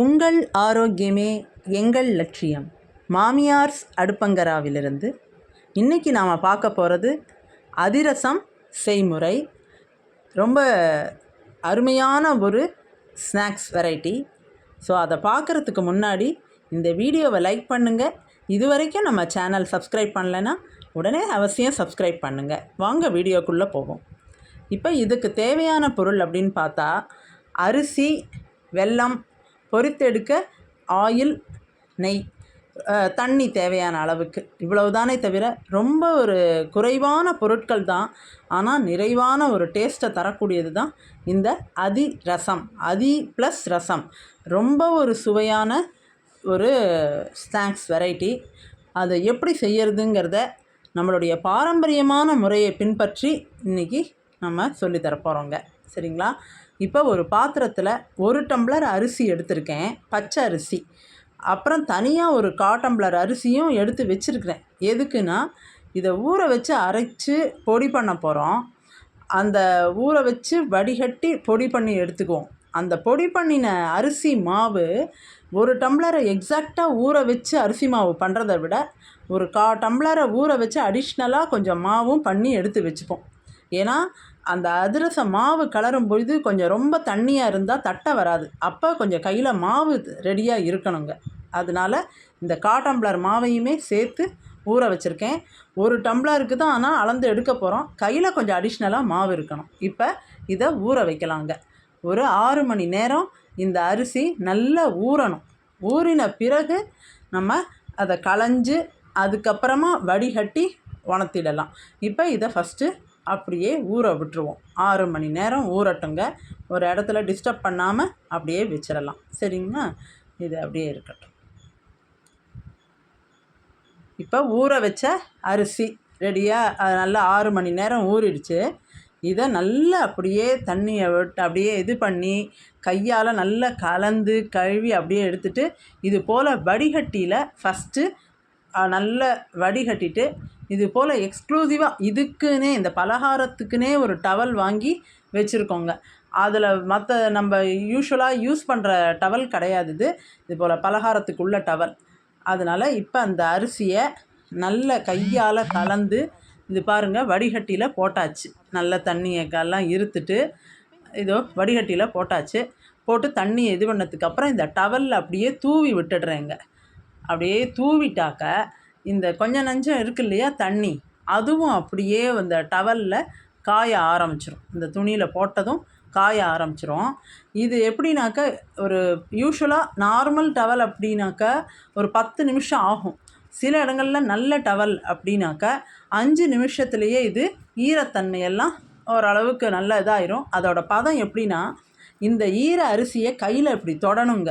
உங்கள் ஆரோக்கியமே எங்கள் லட்சியம். மாமியார்ஸ் அடுப்பங்கராவிலிருந்து இன்றைக்கி நாம் பார்க்க போகிறது அதிரசம் செய்முறை. ரொம்ப அருமையான ஒரு ஸ்நாக்ஸ் வெரைட்டி. ஸோ அதை பார்க்குறதுக்கு முன்னாடி இந்த வீடியோவை லைக் பண்ணுங்கள் இது வரைக்கும் நம்ம சேனல் சப்ஸ்கிரைப் பண்ணலைன்னா உடனே அவசியம் சப்ஸ்கிரைப் பண்ணுங்கள் வாங்க வீடியோக்குள்ளே போவோம். இப்போ இதுக்கு தேவையான பொருள் அப்படின்னு பார்த்தா அரிசி வெல்லம் பொரித்தெடுக்க ஆயில் நெய் தண்ணி தேவையான அளவுக்கு. இவ்வளவு தானே தவிர ரொம்ப ஒரு குறைவான பொருட்கள் தான். ஆனால் நிறைவான ஒரு டேஸ்ட்டை தரக்கூடியது தான் இந்த அதி ரசம். அதி ப்ளஸ் ரசம். ரொம்ப ஒரு சுவையான ஒரு ஸ்நாக்ஸ் வெரைட்டி அதை எப்படி செய்யறதுங்கிறத நம்மளுடைய பாரம்பரியமான முறையை பின்பற்றி இன்றைக்கி நம்ம சொல்லித்தரப்போகிறோங்க போகிறோங்க சரிங்களா? இப்போ ஒரு பாத்திரத்தில் ஒரு டம்ளர் அரிசி எடுத்திருக்கேன் பச்சை அரிசி. அப்புறம் தனியாக ஒரு கா டம்ளர் அரிசியும் எடுத்து வச்சுருக்கிறேன். எதுக்குன்னா இதை ஊற வச்சு அரைச்சி பொடி பண்ண போகிறோம் அந்த ஊற வச்சு வடிகட்டி பொடி பண்ணி எடுத்துக்குவோம். அந்த பொடி பண்ணின அரிசி மாவு ஒரு டம்ளரை எக்ஸாக்டாக ஊற வச்சு அரிசி மாவு பண்ணுறத விட ஒரு கா டம்ளரை ஊற வச்சு அடிஷ்னலாக கொஞ்சம் மாவும் பண்ணி எடுத்து வச்சுப்போம். ஏன்னா அந்த அதிரச மாவு கலரும் பொழுது கொஞ்சம் ரொம்ப தண்ணியாக இருந்தால் தட்டை வராது. அப்போ கொஞ்சம் கையில் மாவு ரெடியாக இருக்கணுங்க. அதனால இந்த கா மாவையுமே சேர்த்து ஊற வச்சுருக்கேன். ஒரு டம்ளருக்கு தான் ஆனால் அளந்து எடுக்க போகிறோம் கையில் கொஞ்சம் அடிஷ்னலாக மாவு இருக்கணும். இப்போ இதை ஊற வைக்கலாங்க. ஒரு ஆறு மணி நேரம் இந்த அரிசி நல்லா ஊறணும். ஊறின பிறகு நம்ம அதை களைஞ்சு அதுக்கப்புறமா வடிகட்டி உணர்த்திடலாம். இப்போ இதை ஃபஸ்ட்டு அப்படியே ஊற விட்டுருவோம். ஆறு மணி நேரம் ஊறட்டுங்க. ஒரு இடத்துல டிஸ்டர்ப் பண்ணாமல் அப்படியே வச்சிடலாம் சரிங்களா? இது அப்படியே இருக்கட்டும். இப்போ ஊற வச்ச அரிசி ரெடியாக அது நல்லா ஆறு மணி நேரம் ஊறிடுச்சு. இதை நல்லா அப்படியே தண்ணியை விட்டு அப்படியே இது பண்ணி கையால் நல்லா கலந்து கழுவி அப்படியே எடுத்துகிட்டு இது போல் வடிகட்டியில் ஃபஸ்ட்டு நல்ல வடிகட்டிட்டு இது போல் எக்ஸ்க்ளூசிவாக இதுக்குன்னே இந்த பலகாரத்துக்குன்னே ஒரு டவல் வாங்கி வச்சுருக்கோங்க. அதில் மற்ற நம்ம யூஸ்வலாக யூஸ் பண்ணுற டவல் கிடையாது இது. இது போல் பலகாரத்துக்குள்ள டவல் அதனால் இப்போ அந்த அரிசியை நல்ல கையால் கலந்து இது பாருங்கள் வடிகட்டியில் போட்டாச்சு. நல்ல தண்ணியைக்கெல்லாம் இருத்துட்டு இதோ வடிகட்டியில் போட்டாச்சு. போட்டு தண்ணி இது பண்ணதுக்கப்புறம் இந்த டவலில் அப்படியே தூவி விட்டுடுறேங்க. அப்படியே தூவிட்டாக்க இந்த கொஞ்சம் நஞ்சம் இருக்கு இல்லையா தண்ணி அதுவும் அப்படியே அந்த டவலில் காய ஆரம்பிச்சிரும். இந்த துணியில் போட்டதும் காய ஆரம்பிச்சிரும். இது எப்படின்னாக்க ஒரு யூஸ்வலாக நார்மல் டவல் அப்படின்னாக்கா ஒரு பத்து நிமிஷம் ஆகும். சில இடங்களில் நல்ல டவல் அப்படின்னாக்கா அஞ்சு நிமிஷத்துலேயே இது ஈரத்தன்மையெல்லாம் ஓரளவுக்கு நல்ல இதாயிரும். அதோட பதம் எப்படின்னா இந்த ஈர அரிசியை கையில் இப்படி தொடணுங்க.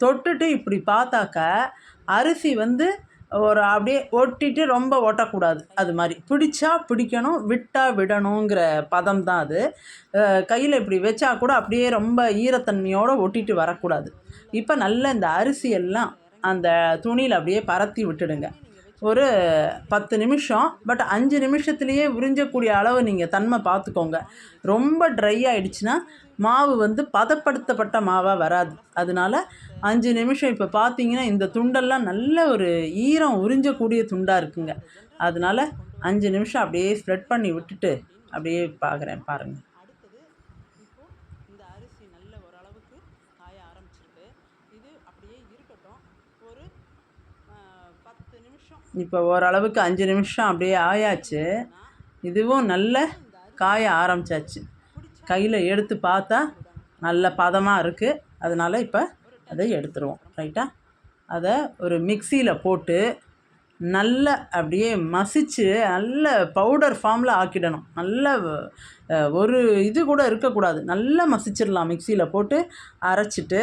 தொட்டுட்டு இப்படி பார்த்தாக்க அரிசி வந்து ஒரு அப்படியே ஒட்டிட்டு ரொம்ப ஒட்டக்கூடாது. அது மாதிரி. பிடிச்சா பிடிக்கணும் விட்டா விடணுங்கிற பதம் தான் அது. கையில் இப்படி வச்சா கூட அப்படியே ரொம்ப ஈரத்தன்மையோடு ஒட்டிட்டு வரக்கூடாது. இப்போ நல்ல இந்த அரிசி எல்லாம் அந்த துணியில் அப்படியே பரத்தி விட்டுடுங்க. ஒரு பத்து நிமிஷம் பட் அஞ்சு நிமிஷத்துலேயே உறிஞ்சக்கூடிய அளவு நீங்கள் தன்மை பார்த்துக்கோங்க. ரொம்ப ட்ரை ஆகிடுச்சுன்னா மாவு வந்து பதப்படுத்தப்பட்ட மாவாக வராது. அதனால அஞ்சு நிமிஷம் இப்போ பார்த்தீங்கன்னா இந்த துண்டெல்லாம் நல்ல ஒரு ஈரம் உறிஞ்சக்கூடிய துண்டாக இருக்குங்க. அதனால அஞ்சு நிமிஷம் அப்படியே ஸ்ப்ரெட் பண்ணி விட்டுட்டு அப்படியே பார்க்குறேன் பாருங்கள் இந்த அரிசி நல்ல ஓரளவுக்கு காய ஆரம்பிச்சிருக்கு. இது அப்படியே இருக்கட்டும். ஒரு பத்து நிமிஷம். இப்போ ஓரளவுக்கு அஞ்சு நிமிஷம் அப்படியே ஆயாச்சு. இதுவும் நல்ல காய ஆரம்பிச்சாச்சு. கையில் எடுத்து பார்த்தா நல்ல பதமாக இருக்குது அதனால் இப்போ அதை எடுத்துருவோம் ரைட்டா அதை ஒரு மிக்சியில் போட்டு நல்ல அப்படியே மசிச்சு நல்ல பவுடர் ஃபார்மில் ஆக்கிடணும். நல்ல ஒரு இது கூட இருக்கக்கூடாது. நல்லா மசிச்சிடலாம் மிக்சியில் போட்டு அரைச்சிட்டு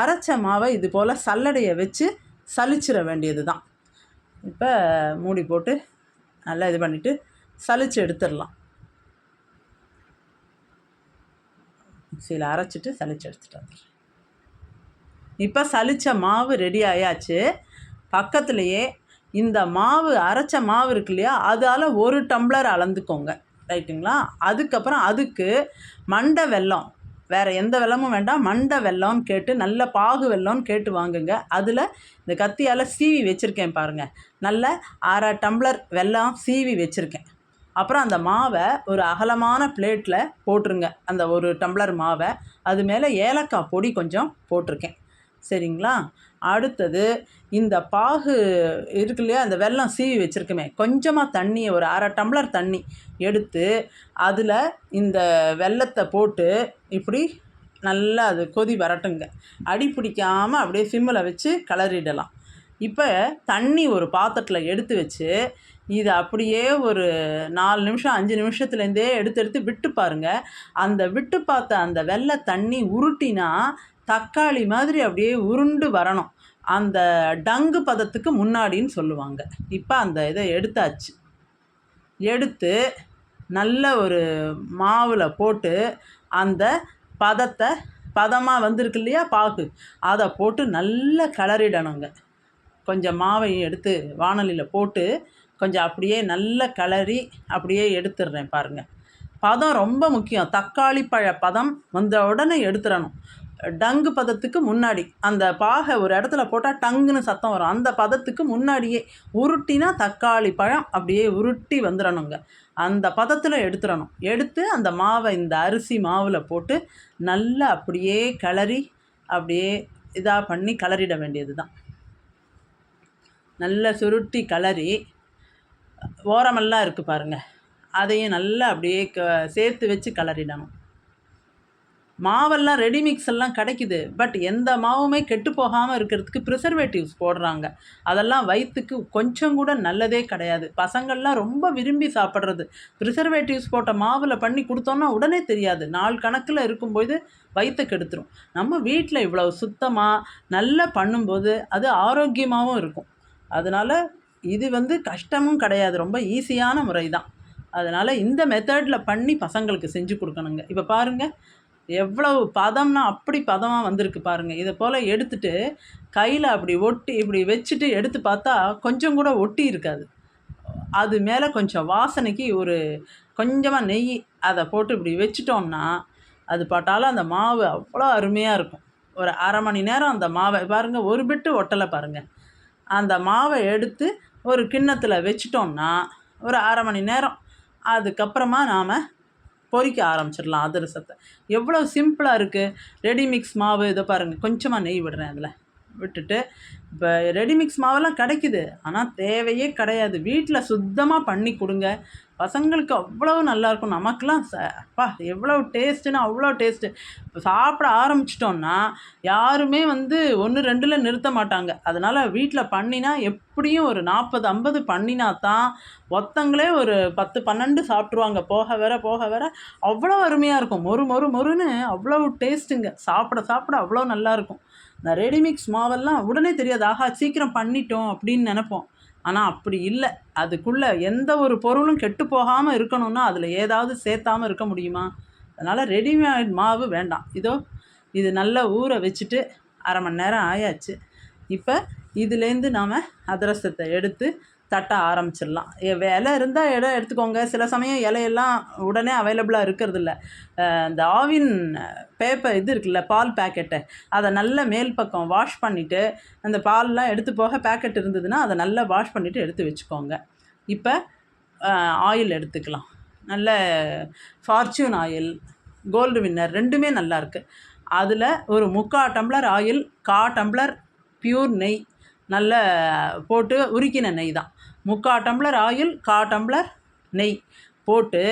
அரைச்ச மாவை இது போல் சல்லடையை வச்சு சலிச்சிட வேண்டியது தான் இப்போ மூடி போட்டு நல்லா இது பண்ணிவிட்டு சலிச்சு எடுத்துடலாம். மிக்சியில் அரைச்சிட்டு சலிச்சு எடுத்துகிட்டு வந்துடுறேன் இப்போ சலிச்ச மாவு ரெடி ஆயாச்சு. பக்கத்துலேயே இந்த மாவு அரைச்ச மாவு இருக்கு இல்லையா அதால் ஒரு டம்ளர் அளந்துக்கோங்க. ரைட்டுங்களா? அதுக்கப்புறம் அதுக்கு மண்டை வெல்லம் வேறு எந்த வெல்லமும் வேண்டாம் மண்டை வெல்லம்னு கேட்டு நல்ல பாகு வெல்லம்னு கேட்டு வாங்குங்க. அதில் இந்த கத்தியால் சீவி வச்சுருக்கேன் பாருங்கள் நல்ல அரை டம்ளர் வெல்லம் சீவி வச்சுருக்கேன். அப்புறம் அந்த மாவை ஒரு அகலமான பிளேட்டில் போட்டுருங்க. அந்த ஒரு டம்ளர் மாவை. அது மேலே ஏலக்காய் பொடி கொஞ்சம் போட்டிருக்கேன். சரிங்களா? அடுத்தது இந்த பாகு இருக்கு இல்லையா? அந்த வெல்லம் சீவி வச்சுருக்குமே. கொஞ்சமாக தண்ணியை ஒரு அரை டம்ளர் தண்ணி எடுத்து அதில் இந்த வெல்லத்தை போட்டு இப்படி நல்லா அது கொதி வரட்டுங்க. அடி பிடிக்காமல் அப்படியே சிம்மில் வச்சு கலரிடலாம். இப்போ தண்ணி ஒரு பாத்திரத்தில் எடுத்து வச்சு இதை அப்படியே ஒரு நாலு நிமிஷம் அஞ்சு நிமிஷத்துலேருந்தே எடுத்து எடுத்து விட்டு பாருங்கள் அந்த விட்டு பார்த்த அந்த வெள்ளை தண்ணி உருட்டினா தக்காளி மாதிரி அப்படியே உருண்டு வரணும். அந்த டங்கு பதத்துக்கு முன்னாடின்னு சொல்லுவாங்க. இப்போ அந்த இதை எடுத்தாச்சு. எடுத்து நல்ல ஒரு மாவில் போட்டு அந்த பதத்தை பதமாக வந்திருக்கு இல்லையா பாகு அதை போட்டு நல்லா கிளறிடணுங்க. கொஞ்சம் மாவையும் எடுத்து வானலியில் போட்டு கொஞ்சம் அப்படியே நல்லா கிளறி அப்படியே எடுத்துடுறேன் பாருங்கள் பதம் ரொம்ப முக்கியம். தக்காளி பழ பதம் வந்த உடனே எடுத்துடணும். டங்கு பதத்துக்கு முன்னாடி அந்த பாகை ஒரு இடத்துல போட்டால் டங்குன்னு சத்தம் வரும். அந்த பதத்துக்கு முன்னாடியே உருட்டினா தக்காளி பழம் அப்படியே உருட்டி வந்துடணுங்க அந்த பதத்தில் எடுத்துடணும். எடுத்து அந்த மாவை இந்த அரிசி மாவில் போட்டு நல்லா அப்படியே கிளறி அப்படியே இதாக பண்ணி கலரிட வேண்டியது தான் நல்லா சுருட்டி கிளறி ஓரமெல்லாம் இருக்குது பாருங்கள் அதையும் நல்லா அப்படியே க சேர்த்து வச்சு கலரிடணும் மாவெல்லாம் ரெடிமிக்ஸ் எல்லாம் கிடைக்குது. பட் எந்த மாவுமே கெட்டு போகாமல் இருக்கிறதுக்கு ப்ரிசர்வேட்டிவ்ஸ் போடுறாங்க. அதெல்லாம் வயிற்றுக்கு கொஞ்சம் கூட நல்லதே கிடையாது. பசங்கள்லாம் ரொம்ப விரும்பி சாப்பிட்றது. ப்ரிசர்வேட்டிவ்ஸ் போட்ட மாவில் பண்ணி கொடுத்தோன்னா உடனே தெரியாது. நாள் கணக்கில் இருக்கும்போது வயிற்று கெடுத்துரும். நம்ம வீட்டில் இவ்வளோ சுத்தமாக நல்லா பண்ணும்போது அது ஆரோக்கியமாகவும் இருக்கும். அதனால் இது வந்து கஷ்டமும் கிடையாது. ரொம்ப ஈஸியான முறை தான் அதனால் இந்த மெத்தடில் பண்ணி பசங்களுக்கு செஞ்சு கொடுக்கணுங்க. இப்போ பாருங்கள் எவ்வளவு பதம்னா அப்படி பதமாக வந்திருக்கு பாருங்கள் இதை போல் எடுத்துட்டு கையில் அப்படி ஒட்டி இப்படி வச்சுட்டு எடுத்து பார்த்தா கொஞ்சம் கூட ஒட்டி இருக்காது. அது மேலே கொஞ்சம் வாசனைக்கு ஒரு கொஞ்சமாக நெய் அதை போட்டு இப்படி வச்சிட்டோம்னா அது பாட்டாலும் அந்த மாவு அவ்வளோ அருமையாக இருக்கும். ஒரு அரை மணி நேரம் அந்த மாவை பாருங்கள் ஒரு பிட்டு ஒட்டலை பாருங்கள் அந்த மாவை எடுத்து ஒரு கிண்ணத்தில் வச்சிட்டோம்னா ஒரு அரை மணி நேரம். அதுக்கப்புறமா நாம் பொறிக்க ஆரம்பிச்சிடலாம் அதிரசத்தை. எவ்வளோ சிம்பிளாக இருக்குது ரெடிமிக்ஸ் மாவு இதை பாருங்கள் கொஞ்சமாக நெய் விடுறேன் அதில். விட்டுட்டு இப்போ ரெடிமிக்ஸ் மாவெல்லாம் கிடைக்குது. ஆனால் தேவையே கிடையாது. வீட்டில் சுத்தமாக பண்ணி கொடுங்க. பசங்களுக்கு அவ்வளோ நல்லாயிருக்கும் நமக்கெலாம் ச அப்பா எவ்வளோ டேஸ்ட்டுன்னா அவ்வளோ டேஸ்ட்டு. இப்போ சாப்பிட ஆரம்பிச்சிட்டோன்னா யாருமே வந்து ஒன்று ரெண்டில் நிறுத்த மாட்டாங்க. அதனால் வீட்டில் பண்ணினா எப்படியும் ஒரு நாற்பது ஐம்பது பண்ணினா தான் ஒத்தங்களே ஒரு பத்து பன்னெண்டு சாப்பிட்ருவாங்க போக வர போக வர அவ்வளோ அருமையாக இருக்கும். மொறு மொறு மொறுன்னு அவ்வளோ டேஸ்ட்டுங்க. சாப்பிட சாப்பிட அவ்வளோ நல்லாயிருக்கும் இந்த ரெடிமிக்ஸ் மாவெல்லாம் உடனே தெரியாது. ஆஹா சீக்கிரம் பண்ணிட்டோம் அப்படின்னு நினப்போம். ஆனால் அப்படி இல்லை. அதுக்குள்ளே எந்த ஒரு பொருளும் கெட்டு போகாமல் இருக்கணும்னா அதில் ஏதாவது சேர்த்தாமல் இருக்க முடியுமா? அதனால் ரெடிமேட் மாவு வேண்டாம். இதோ இது நல்லா ஊற வச்சுட்டு அரை மணி நேரம் ஆயாச்சு. இப்போ இதுலேருந்து நாம் அதிரசத்தை எடுத்து தட்ட ஆரம்பிச்சிடலாம். இலை இருந்தால் இடம் எடுத்துக்கோங்க. சில சமயம் இலையெல்லாம் உடனே அவைலபிளாக இருக்கிறது இல்லை இந்த ஆவின் பேப்பர் இது இருக்குல்ல பால் பேக்கெட்டை அதை நல்ல மேல் பக்கம் வாஷ் பண்ணிவிட்டு அந்த பால்லாம் எடுத்து போக பேக்கெட் இருந்ததுன்னா அதை நல்லா வாஷ் பண்ணிவிட்டு எடுத்து வச்சுக்கோங்க. இப்போ ஆயில் எடுத்துக்கலாம். நல்ல ஃபார்ச்சூன் ஆயில் கோல்டு வின்னர் ரெண்டுமே நல்லாயிருக்கு அதில் ஒரு முக்கால் டம்ளர் ஆயில் கா டம்ளர் ப்யூர் நெய் நல்ல போட்டு உருக்கின நெய் தான். முக்கால் டம்ளர் ஆயில் கா டம்ளர் நெய் போட்டு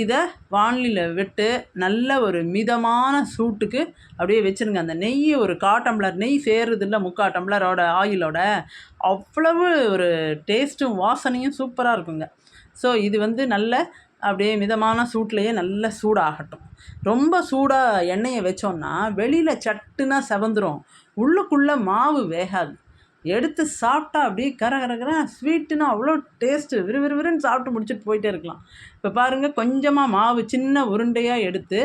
இதை வானிலியில் விட்டு நல்ல ஒரு மிதமான சூட்டுக்கு அப்படியே வச்சுருங்க. அந்த நெய் ஒரு கா டம்ளர் நெய் சேருதில்ல முக்கால் டம்ளரோட ஆயிலோட. அவ்வளவு ஒரு டேஸ்ட்டும் வாசனையும் சூப்பராக இருக்குங்க. ஸோ இது வந்து நல்ல அப்படியே மிதமான சூட்லேயே நல்ல சூடாகட்டும். ரொம்ப சூடாக எண்ணெயை வச்சோன்னா வெளியில் சட்டுன்னா செவந்துடும் உள்ளுக்குள்ளே மாவு வேகாது. எடுத்து சாப்பிட்டா அப்படியே கர கரகர ஸ்வீட்டுன்னா அவ்வளோ டேஸ்ட்டு விறு விறுவிறுன்னு சாப்பிட்டு முடிச்சுட்டு போயிட்டே இருக்கலாம். இப்போ பாருங்கள் கொஞ்சமாக மாவு சின்ன உருண்டையாக எடுத்து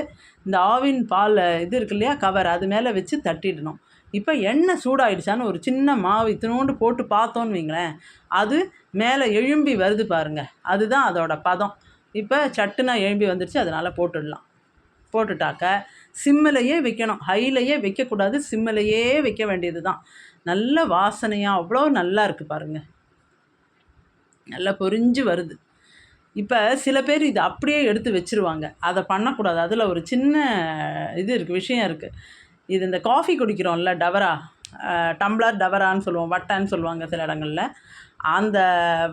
இந்த ஆவின் பால் இது இருக்கு இல்லையா கவர் அது மேலே வச்சு தட்டிடணும். இப்போ எண்ணெய் சூடாயிடுச்சான்னு ஒரு சின்ன மாவு இத்தினோண்டு போட்டு பார்த்தோன்னு வைங்களேன் அது மேலே எழும்பி வருது பாருங்கள் அதுதான் அதோட பதம். இப்போ சட்டுனா எழும்பி வந்துடுச்சு அதனால் போட்டுடலாம். போட்டுட்டாக்க சிம்மிலையே வைக்கணும். ஹையிலையே வைக்கக்கூடாது சிம்மிலையே வைக்க வேண்டியது தான் நல்ல வாசனையாக அவ்வளோ நல்லா இருக்குது பாருங்கள் நல்லா பொரிஞ்சு வருது. இப்போ சில பேர் இது அப்படியே எடுத்து வச்சுருவாங்க. அதை பண்ணக்கூடாது. அதில் ஒரு சின்ன இது இருக்குது விஷயம் இருக்குது இது இந்த காஃபி குடிக்கிறோம்ல டவரா? டம்ளர் டவரான்னு சொல்லுவோம் வட்டான்னு சொல்லுவாங்க சில இடங்களில். அந்த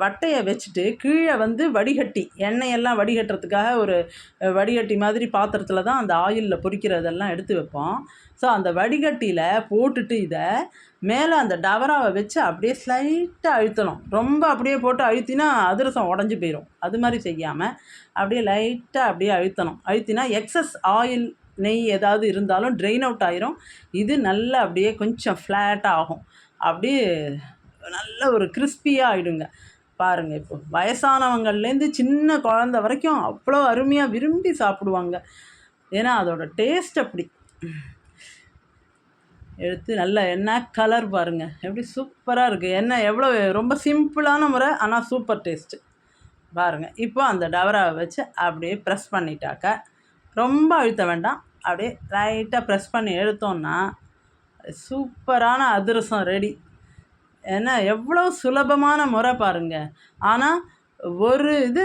வட்டையை வச்சுட்டு கீழே வந்து வடிகட்டி எண்ணெயெல்லாம் வடிகட்டுறதுக்காக ஒரு வடிகட்டி மாதிரி பாத்திரத்தில் தான் அந்த ஆயிலில் பொறிக்கிறதெல்லாம் எடுத்து வைப்போம். ஸோ அந்த வடிகட்டியில் போட்டுட்டு இதை மேலே அந்த டவராவை வச்சு அப்படியே ஸ்லைட்டாக அழுத்தணும். ரொம்ப அப்படியே போட்டு அழுத்தினா அதிரசம் உடஞ்சி போயிடும் அது மாதிரி செய்யாமல் அப்படியே லைட்டாக அப்படியே அழுத்தணும். அழுத்தினா எக்ஸஸ் ஆயில் நெய் ஏதாவது இருந்தாலும் ட்ரெயின் அவுட் ஆயிரும். இது நல்லா அப்படியே கொஞ்சம் ஃப்ளாட்டாக ஆகும். அப்படியே நல்ல ஒரு கிறிஸ்பியாக ஆகிடுங்க பாருங்கள் இப்போ வயசானவங்கள்லேருந்து சின்ன குழந்த வரைக்கும் அவ்வளோ அருமையாக விரும்பி சாப்பிடுவாங்க. ஏன்னா அதோட டேஸ்ட் அப்படி. எடுத்து நல்லா எண்ணெய் கலர் பாருங்கள் எப்படி சூப்பராக இருக்குது எண்ணெய் எவ்வளோ ரொம்ப சிம்பிளான முறை ஆனால் சூப்பர் டேஸ்ட்டு பாருங்கள் இப்போ அந்த டவராவை வச்சு அப்படியே ப்ரெஸ் பண்ணிட்டாக்க ரொம்ப அழுத்த வேண்டாம். அப்படியே லைட்டாக ப்ரெஸ் பண்ணி எடுத்தோம்னா சூப்பரான அதிரசம் ரெடி. ஏன்னா எவ்வளோ சுலபமான முறை பாருங்கள் ஆனால் ஒரு இது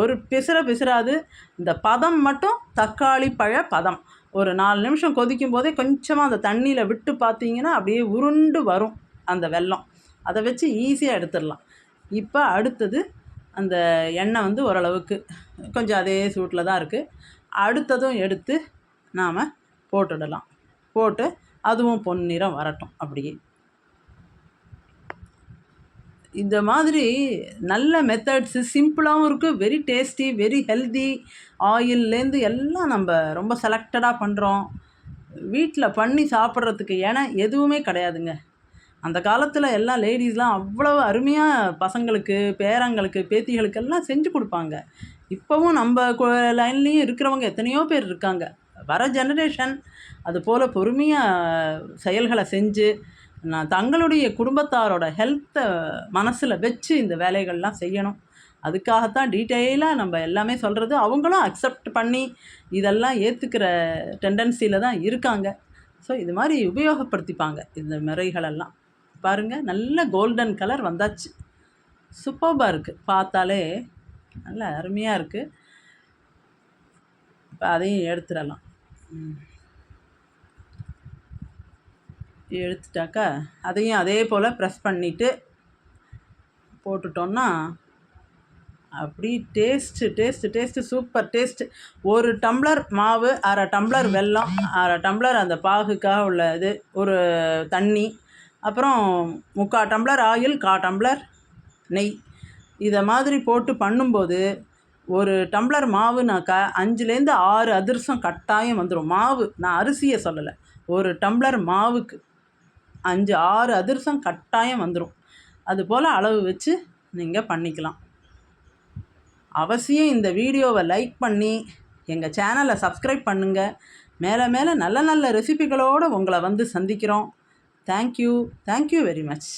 ஒரு பிசுற பிசுறாது. இந்த பதம் மட்டும் தக்காளி பழ பதம். ஒரு நாலு நிமிஷம் கொதிக்கும் போதே கொஞ்சமாக அந்த தண்ணியில் விட்டு பார்த்தீங்கன்னா அப்படியே உருண்டு வரும் அந்த வெல்லம். அதை வச்சு ஈஸியாக எடுத்துடலாம். இப்போ அடுத்தது அந்த எண்ணெய் வந்து ஓரளவுக்கு கொஞ்சம் அதே சூட்டில் தான் இருக்குது அடுத்ததும் எடுத்து நாம் போட்டுடலாம். போட்டு அதுவும் பொன்னிறம் வரட்டும் அப்படியே. இந்த மாதிரி நல்ல மெத்தட்ஸு சிம்பிளாகவும் இருக்குது வெரி டேஸ்டி வெரி ஹெல்தி ஆயில்லேருந்து எல்லாம் நம்ம ரொம்ப செலக்டடாக பண்ணுறோம் வீட்டில் பண்ணி சாப்பிட்றதுக்கு ஏன்னா எதுவுமே கிடையாதுங்க. அந்த காலத்தில் எல்லா லேடிஸ்லாம் அவ்வளோ அருமையாக பசங்களுக்கு பேரங்களுக்கு பேத்திகளுக்கெல்லாம் செஞ்சு கொடுப்பாங்க. இப்போவும் நம்ம லைன்லேயும் இருக்கிறவங்க எத்தனையோ பேர் இருக்காங்க. வர ஜெனரேஷன் அது போல் பொறுமையாக செயல்களை செஞ்சு நான் தங்களுடைய குடும்பத்தாரோட ஹெல்த்தை மனசில் வச்சு இந்த வேலைகள்லாம் செய்யணும். அதுக்காகத்தான் டீட்டெயிலாக நம்ம எல்லாமே சொல்கிறது அவங்களும் அக்செப்ட் பண்ணி இதெல்லாம் ஏற்றுக்கிற டெண்டன்சியில் தான் இருக்காங்க. ஸோ இது மாதிரி உபயோகப்படுத்திப்பாங்க இந்த முறைகளெல்லாம். பாருங்கள் நல்ல கோல்டன் கலர் வந்தாச்சு. சூப்பர்பாக இருக்குது பார்த்தாலே நல்ல அருமையாக இருக்குது இப்போ அதையும் எடுத்துடலாம். எடுத்துட்டாக்கா அதையும் அதே போல் ப்ரெஸ் பண்ணிவிட்டு போட்டுட்டோன்னா அப்படி taste taste taste super taste ஒரு டம்ளர் மாவு அரை டம்ளர் வெல்லம் அரை டம்ளர் அந்த பாகுக்காக உள்ள இது ஒரு தண்ணி அப்புறம் முக்கால் டம்ளர் ஆயில் கா டம்ளர் நெய். இதை மாதிரி போட்டு பண்ணும்போது ஒரு டம்ளர் மாவுனாக்கா அஞ்சுலேருந்து ஆறு அதிரசம் கட்டாயம் வந்துடும் மாவு நான் அரிசியை சொல்லலை. ஒரு டம்ளர் மாவுக்கு அஞ்சு ஆறு அதிரசம் கட்டாயம் வந்துடும் அதுபோல் அளவு வச்சு நீங்கள் பண்ணிக்கலாம். அவசியம் இந்த வீடியோவை லைக் பண்ணி எங்கள் சேனலை சப்ஸ்கிரைப் பண்ணுங்கள் மேலே மேலே நல்ல நல்ல ரெசிபிகளோடு உங்களை வந்து சந்திக்கிறோம். Thank you thank you very much